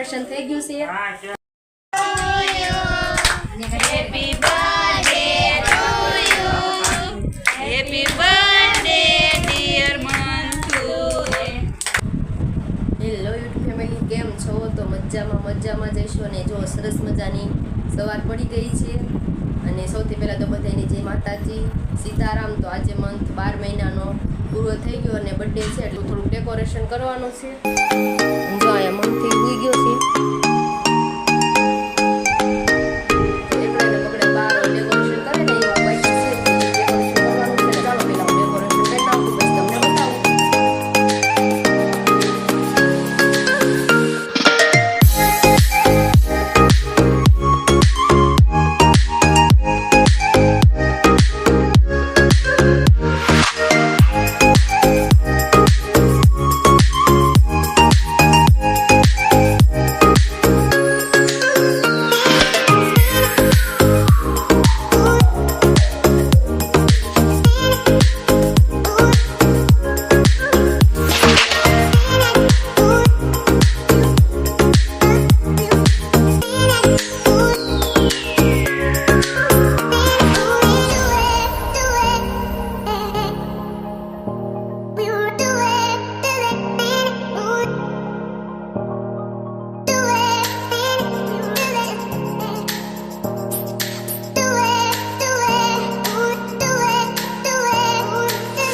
Decoration થઈ ગયું છે happy birthday to you happy birthday dear Manthu hello YouTube family કેમ છો? તો મજામાં મજામાં જઈશું અને જો સરસ મજાની સવાર પડી ગઈ છે. અને સૌથી પહેલાં તો બધાની જય માતાજી. સીતારામ. તો આજે મંથ બાર મહિનાનો. પૂરો થઈ ગયો અને બર્થડે છે, એટલે થોડુંક ડેકોરેશન કરવાનું છે. જો અહીંયા મંથથી ઉઈ ગયો છે.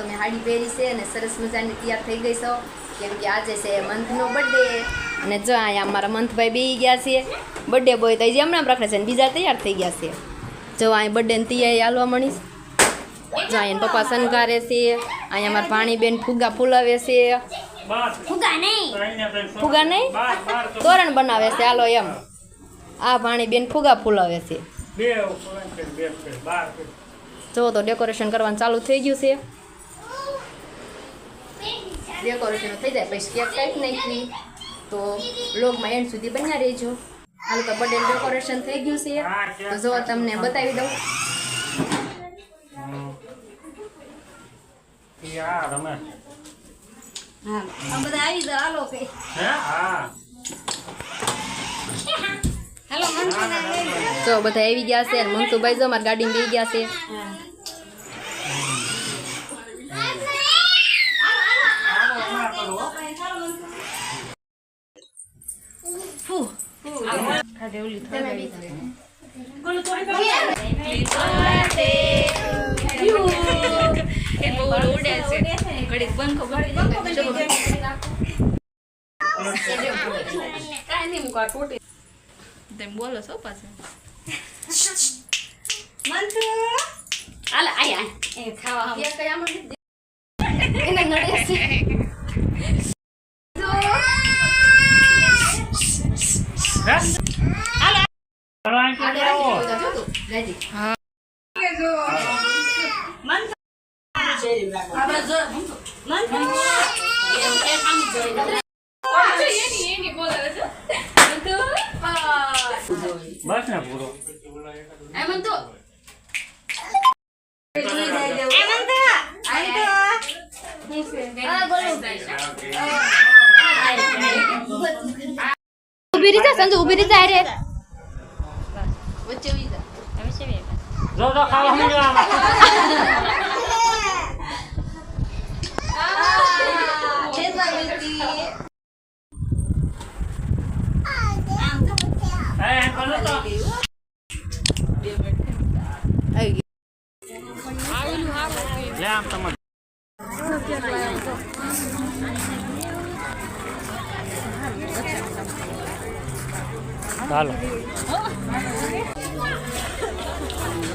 અને મેં સાડી તમે હાડી પહેરી છે અને સરસ મજાની તૈયાર થઈ ગઈ છો. કેમ કે આજે છે મંથનો બર્થડે અને જો અહીંયા અમારા મંથભાઈ બેસી ગયા છે. બર્થડે બોય તો હજી હમણાં રાખે છે અને બીજા તૈયાર થઈ ગયા છે. જો અહીં બર્થડેની તૈયારી હાલવા મળીશ જો અહીંયા પપ્પા શણગારે છે. અહીંયા અમારા ભાણીબેન ફુગા ફૂલાવે છે. ફુગા નહીં. ફુગા નહીં? તોરણ બનાવે છે. હાલો એમ. આ ભાણીબેન ફુગા ફૂલાવે છે. જો તો ડેકોરેશન કરવાનું ચાલુ થઈ ગયું છે. ડેકોરેશન થઈ જાય પછી કેક કાપી નાખવી તો બ્લોગમાં એન્ડ સુધી બન્યા રહેજો. હાલ તો બર્થડે ડેકોરેશન થઈ ગયું છે. તો જો તમને બતાવી દઉં. તો બધા આવી હાલો કે. હાલો મંથુ ના જો બધા આવી ગયા છે મનસુભાઈ જો મારા ગાડીમાં બેસી ગયા છે. તૂટી. તેમ બોલો છો પાસે ખાવા એને નડે છે આડે રાખી દીધું તો જો તું, બસ ને પૂરો એ મંતુ ઊભી રીતે સંજુ ઊભી રીતે આરે વચ્ચે ઊભી જા જો જો ખાવા આવી લે આમ તમારે ચાલો.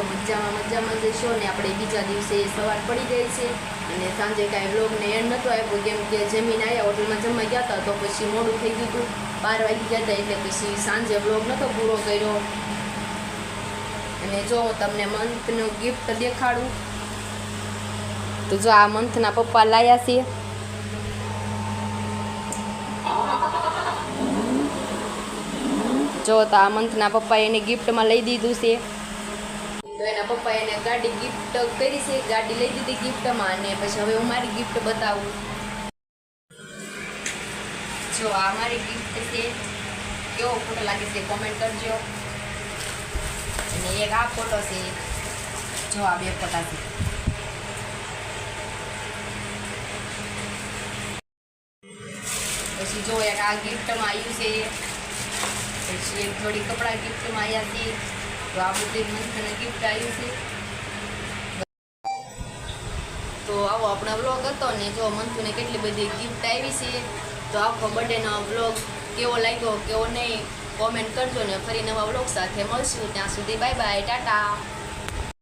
તો મજામાં મજામાં જશો ને આપણે બીજા દિવસે સવાર પડી ગઈ છે. અને સાંજે કાંઈ વ્લોગને એન્ડ નહોતો આપ્યો, કેમ કે જમીન આવ્યા હોટલમાં જમવા ગયા હતા, તો પછી મોડું થઈ ગયું હતું. બાર વાગી ગયા હતા, એટલે પછી સાંજે વ્લોગ નહોતો પૂરો કર્યો. અને જો તમને મંથનું ગિફ્ટ દેખાડું, તો જો આ મંથના પપ્પા લાયા છે. જો તો આ મંથના પપ્પાએ એને ગિફ્ટમાં લઈ દીધું છે. તો એના પપ્પાએ એને ગાડી ગિફ્ટ કરી છે, ગાડી લઈ દીધી ગિફ્ટમાં અને પછી હવે હું મારી ગિફ્ટ બતાવું. જો આ મારી ગિફ્ટ છે, કેવો ફોટો લાગે છે કોમેન્ટ કરજો. અને એક આ ફોટો છે, જો આ બે ફોટા છે. પછી જો એક આ ગિફ્ટમાં આવ્યું છે, પછી એક જોડી કપડાં ગિફ્ટમાં આવ્યા છે. તો આ બધી મંથને ગિફ્ટ આવ્યું છે. તો આવો આપણો વ્લોગ હતો ને જો મંથુને કેટલી બધી ગિફ્ટ આવી છે. તો આખો બર્થડેનો વ્લોગ કેવો લાગ્યો, કેવો નહીં કોમેન્ટ કરજો ને ફરી નવા વ્લોગ સાથે મળશું. ત્યાં સુધી બાય બાય ટાટા.